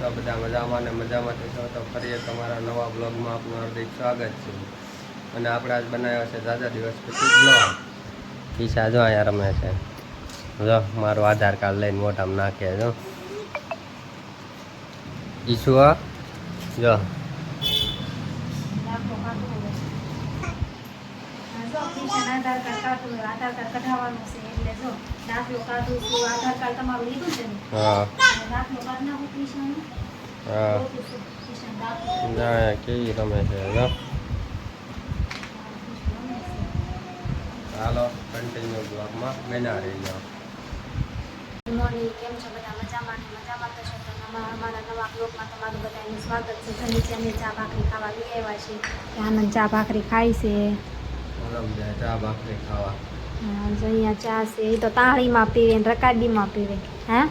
છો? બધા મજામાં ને મજામાંથી છો? તો ફરી એક અમારા નવા બ્લોગમાં આપનું હાર્દિક સ્વાગત છે. અને આપણે આજ બનાવ્યો છે દાદા દિવસ પછી બ્લોગ ઈશા જો અહીંયા રમે છે. જો, મારું આધાર કાર્ડ લઈને મોટામાં નાખે જો. ઈશુ હો? જો. હા, આધાર કાર્ડ કાઢવું આધાર કાર્ડ કઢાવવાનું છે. એટલે જો દાખલો કાઢું છું આધાર કાર્ડ તમારું લીધું છે ને? હા. દાખલો કાઢી નાખું કિશનનો. હા. ગોતું છું. કિશન દાખલો. ના કેવી રમે છે? જો હાલો કન્ટિન્યુ બ્લોગમાં બના રહી જાઓ ગુડ મોર્નિંગ કેમ છો બધા? મજામાં ને મજામાં તો છો? અમારા નવા બ્લોગમાં તમારું બધાનું સ્વાગત છે. અમે ચા ભાખરી ખાવા લઈ આવ્યા છીએ. આનંદ ચા ભાખરી ખાય છે. મલમ ચા ભાખરી ખાવા. હા, જો અહીંયા ચા છે એ તો તાળીમાં પીવે ને રકાડીમાં પીવે હા.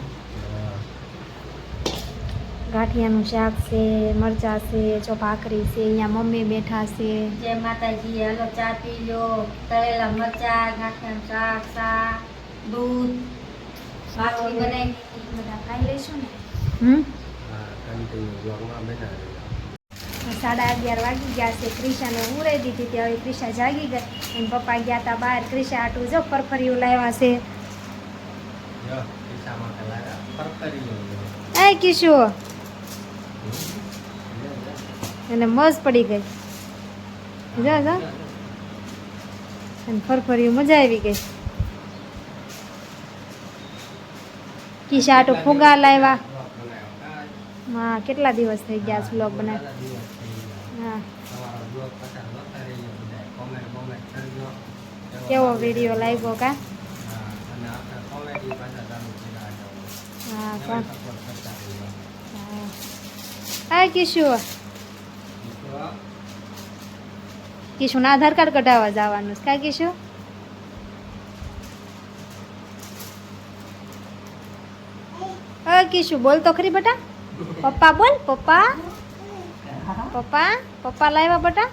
ગાંઠિયાનું શાક છે મરચા છે જો ભાખરી છે અહીંયા મમ્મી બેઠા છે. જય માતાજી હાલો ચા પી લો તળેલા મરચા ગાંઠિયાનું શાક શાક દૂધ ભાખરી બનાવી બધા ખાઈ લઈશું ને? હમ? હા કન્ટિન્યુ બ્લોગમાં બના રહી જાઓ સાડા અગિયાર વાગી ગયા છે. ક્રિશાને ઉરાઈ દીધી હતી. હવે ક્રિશા જાગી ગઈ. અને પપ્પા ગયા હતા બહાર. ક્રિશા આટું જો ફરફરિયું લાવ્યા છે. એ કિશુ. એને મજ પડી ગઈ. જો જો. અને ફરફરિયું મજા આવી ગઈ. કિશા આટું ફુગા લાવ્યા. હા કેટલા દિવસ થઈ ગયા બનાવ. હા બ્લોગ કરજો. એવો કેવો વીડિયો લાગ્યો કા હા, છે. હા કોણ હા હા કિશુ કિશુના આધાર કાર્ડ કઢાવવા જવાનું છે કા કિશુ કિશુ બોલ તો ખરી બટા પપ્પા બોલ પપ્પા? પપ્પા? પપ્પા લાવ્યા બટા.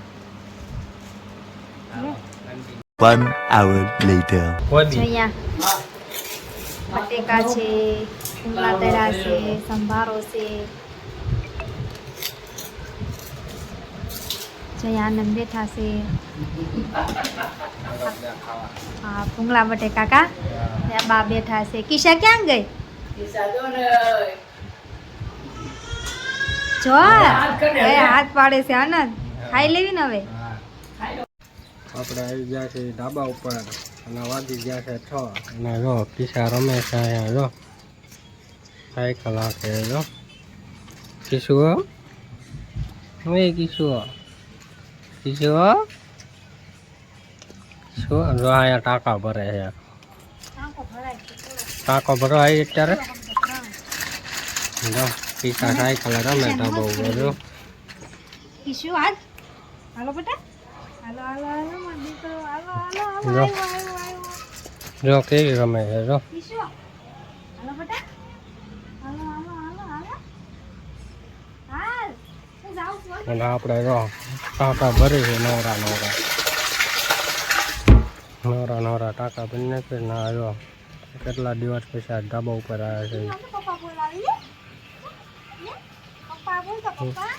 One hour later. અહીંયા બટેકા છે ભૂંગળા તરા છે સંભારો છે. જો આનંદ બેઠા છે. હા ભૂંગળા બટેકા કા? ત્યાં બા બેઠા છે. કિશા ક્યાં ગઈ? જો એ હાથ પાડે છે આનંદ ખાઈ લેવી ને હવે? આપણે આવી ગયા છે ઢાબા ઉપર. અને વાગી ગયા છે છ. અને જો કિસ્સા રમે છે અહીંયા જો. સાયકલ હાથે જો. કિશુઓ એ કિશુઓ કિશુઓ શું? જો અહીંયા ટાંકા ભરે છે. ટાંકો ભરો આવી અત્યારે? જો. કિસ્સા સાયકલ કલર ધાબા ઉપર જો કિશુ હાલ હાલો બેટા હાલો હાલો હાલો મારો દીકરો હાલો હાલો હાલો જો. કેવી રમે છે જો હાલો બેટા હાલો હાલો હાલો હાલો હાલ હું જાઉં છું અને આપણે જો ટાંકા ભરી છે નવરા નવરા નવરા નવરા ટાંકા ભરી નાખી ના આવ્યો કેટલા દિવસ પછી આ ધાબા ઉપર આવ્યા છે પપ્પા બોલાવી લે લે. પપ્પા.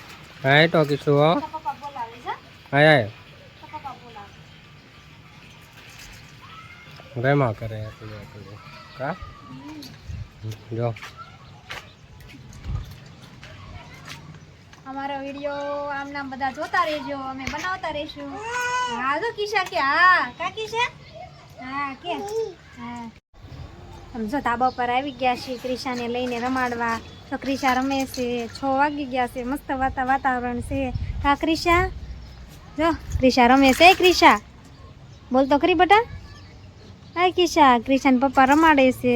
તો પપ્પા હા. રેમાં કરે. કા? જો. અમારો વીડિયો આમ નામ બધા જોતા રહેજો અમે બનાવતા રહીશું. હા તો કિશા કે હા. કા કિશા? હા કે. હા. સમજો ધાબા પર આવી ગયા છે ક્રિશાને લઈને રમાડવા. તો ક્રિશા રમે છે, છ વાગી ગયા છે, મસ્ત વાતા વાતાવરણ છે. કા ક્રિશા? જો, ક્રિશા રમે છે એ ક્રિશા? બોલ તો ખરી બટા. હા કિશા ક્રિશાને પપ્પા રમાડે છે.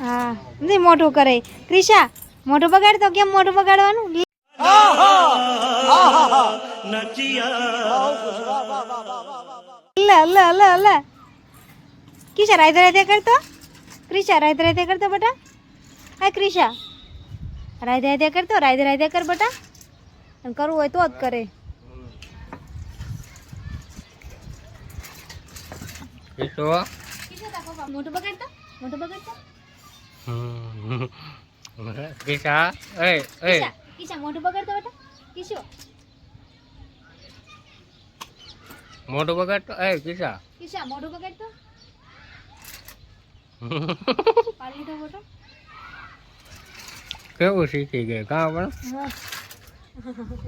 હા નહીં મોઢું કરે. ક્રિશા, મોઢું બગાડ તો કેમ મોઢું બગાડવાનું? લે લે લે લે. કિશા રાયતે રાયતે કરતો? ક્રિશા રાયતે રાયતે કરતો બેટા? હા ક્રિશા. રાયતે રાયતે કરતો રાયતે રાયતે કર બેટા. એમ કરવું હોય તો જ કરે. મોટું બગાડતો? મોટું બગાડતો? કિશા એ એ. કિશા મોટું બગાડતો બેટા? કિશો મોટું બગાડતો? એ કિશા કિશા મોટું બગાડતો? કેવું શીખી ગઈ? કા પણ?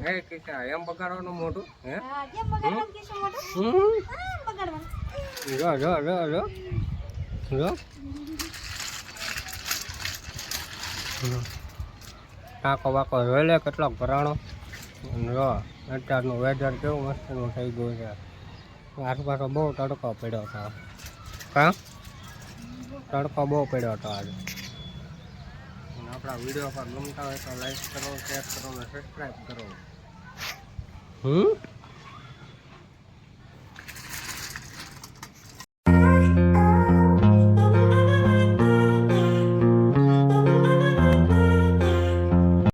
હે કિશા એમ બગાડવાનું મોટું હે? જો જો જો જો જો. ટાંકો બાકો જોઈ લે કેટલોક ભરાણો. જો અત્યારનું વેધર કેવું મસ્તનું થઈ ગયું છે. આસપાસ બહુ તડકો પડ્યો હતો કા? તડકો બહુ પડ્યો હતો આજે. અને આપણા વીડિયો પર ગમતા હોય તો લાઈક કરો શેર કરો અને સબસ્ક્રાઈબ કરો. હમ?